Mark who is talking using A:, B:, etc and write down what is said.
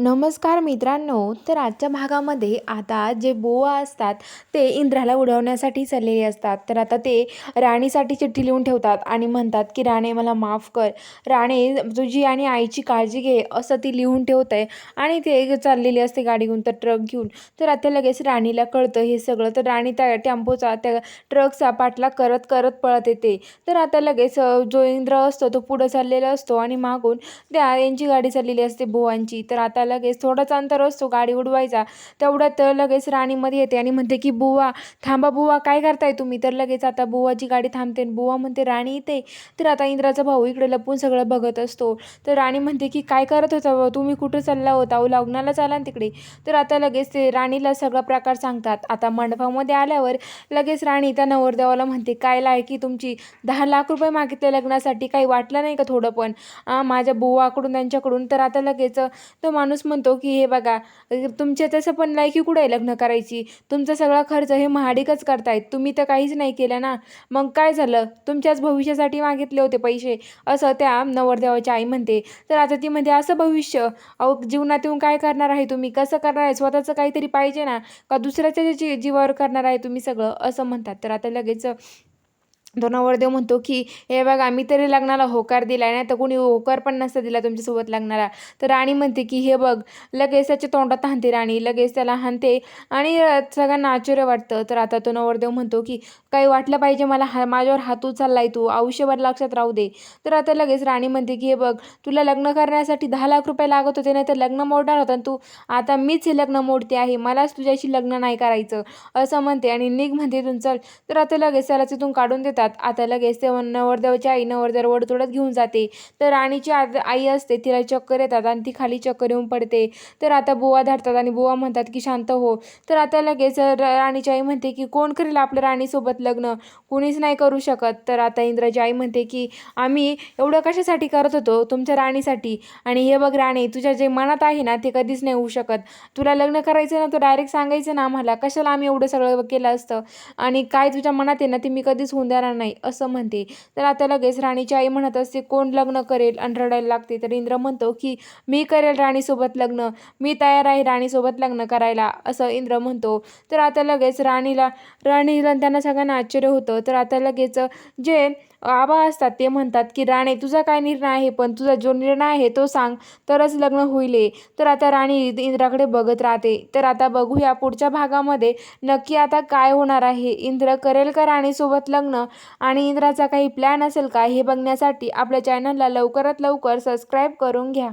A: नमस्कार मित्रांनो तर आजच्या भागामध्ये आता जे बुवा असतात ते इंद्राला उडवण्यासाठी चाललेले असतात. तर आता ते राणीसाठी चिठ्ठी लिहून ठेवतात आणि म्हणतात की राणे मला माफ कर. राणे तुझी आणि आईची काळजी घे असं ती लिहून ठेवत आहे आणि ते चाललेली असते गाडी घेऊन तर ट्रक घेऊन. तर आता लगेच राणीला कळतं हे सगळं. तर राणी त्या टेम्पोचा त्या ट्रकचा पाठलाग करत करत पळत येते. तर आता लगेच जो इंद्र असतो तो पुढं चाललेला असतो आणि मागून त्या यांची गाडी चाललेली असते बुवांची. तर आता लगेच थोडाच अंतर असतो गाडी उडवायचा. तेवढ्यात लगेच राणीमध्ये येते आणि म्हणते की बुवा थांबा बुवा काय करताय तुम्ही? तर लगेच आता बुवाची गाडी थांबते आणि बुवा म्हणते राणी येते तर आता इंद्राचा भाऊ इकडे लपून सगळं बघत असतो. तर राणी म्हणते की काय करत होता तुम्ही कुठं चालला होता? अहो लग्नाला चाला ना तिकडे. तर आता लगेच ते राणीला सगळा प्रकार सांगतात. आता मंडपामध्ये आल्यावर लगेच राणी त्या नवरदेवाला म्हणते काय लायकी तुमची? दहा लाख रुपये मागितले लग्नासाठी काही वाटलं नाही का थोडं पण? माझ्या बुवाकडून त्यांच्याकडून? तर आता लगेच तो माणूस म्हणतो की हे बघा तुमच्या तसं पण लायकी कुठं आहे लग्न करायची? तुमचा सगळा खर्च हे महाडिकच करतायत. तुम्ही तर काहीच नाही केलं ना. मग काय झालं? तुमच्याच भविष्यासाठी मागितले होते पैसे. असं त्या नवरदेवाची आई म्हणते. तर आता ती म्हणते असं भविष्य? अहो जीवनात येऊन काय करणार आहे तुम्ही? कसं करणार आहे? स्वतःचं काहीतरी पाहिजे ना? का दुसऱ्याच्या जी जीवावर करणार आहे तुम्ही सगळं? असं म्हणतात. तर आता लगेच तो नवरदेव म्हणतो की हे बघा मी तरी लग्नाला होकार दिला नाही तर कोणी होकार पण नसतं दिला तुमच्यासोबत लग्नाला. तर राणी म्हणते की हे बघ लगेच त्याच्या तोंडात हाणते राणी लगेच त्याला हाणते आणि सगळ्यांना आश्चर्य वाटतं. तर आता तो नवरदेव म्हणतो की काही वाटलं पाहिजे मला हा माझ्यावर हात उचललाय तू आयुष्यभर लक्षात राहू दे. तर आता लगेच राणी म्हणते की हे बघ तुला लग्न करण्यासाठी दहा लाख रुपये लागत होते नाही तर लग्न मोडणार होता तू? आता मीच हे लग्न मोडते आहे मलाच तुझ्याशी लग्न नाही करायचं. असं म्हणते आणि निघ म्हणते तुमचं चल. तर आता लगेच त्याला तिथून काढून देतात. आता लगेच ते नवरदेवाची आई नवरदेव वडतोडत घेऊन जाते. तर राणीची आई असते तिला चक्कर येतात आणि ती खाली चक्कर येऊन पडते. तर आता बुवा धरतात आणि बुवा म्हणतात की शांत हो. तर आता लगेच राणीची आई म्हणते की कोण करेल आपलं राणीसोबत लग्न? कोणीच नाही करू शकत. तर आता इंद्राची आई म्हणते की आम्ही एवढं कशासाठी करत होतो? तुमच्या राणीसाठी. आणि हे बघ राणी तुझ्या जे मनात आहे ना ते कधीच नाही होऊ शकत. तुला लग्न करायचं ना तू डायरेक्ट सांगायचं ना आम्हाला. कशाला आम्ही एवढं सगळं केलं असतं? आणि काय तुझ्या मनात आहे ना ते मी कधीच होऊन देणार नाही असं म्हणते. तर आता लगेच राणीची आई म्हणत असते कोण लग्न करेल? आणि रडायला लागते. तर इंद्र म्हणतो की मी करेल राणीसोबत लग्न. मी तयार आहे राणीसोबत लग्न करायला. असं इंद्र म्हणतो. तर आता लगेच राणीला राणीला त्यांना सगळ्यांना आश्चर्य होतं. तर आता लगेच जे आबा असतात ते म्हणतात की राणे तुझा काय निर्णय आहे? पण तुझा जो निर्णय आहे तो सांग. तरच लग्न होईल. हे." तर आता राणी इंद्राकडे बघत राहते. तर आता बघूया पुढच्या भागामध्ये नक्की आता काय होणार आहे. इंद्र करेल का राणीसोबत लग्न? आणि इंद्राचा काही प्लॅन असेल का हे बघण्यासाठी आपल्या चॅनलला लवकरात लवकर सबस्क्राईब करून घ्या.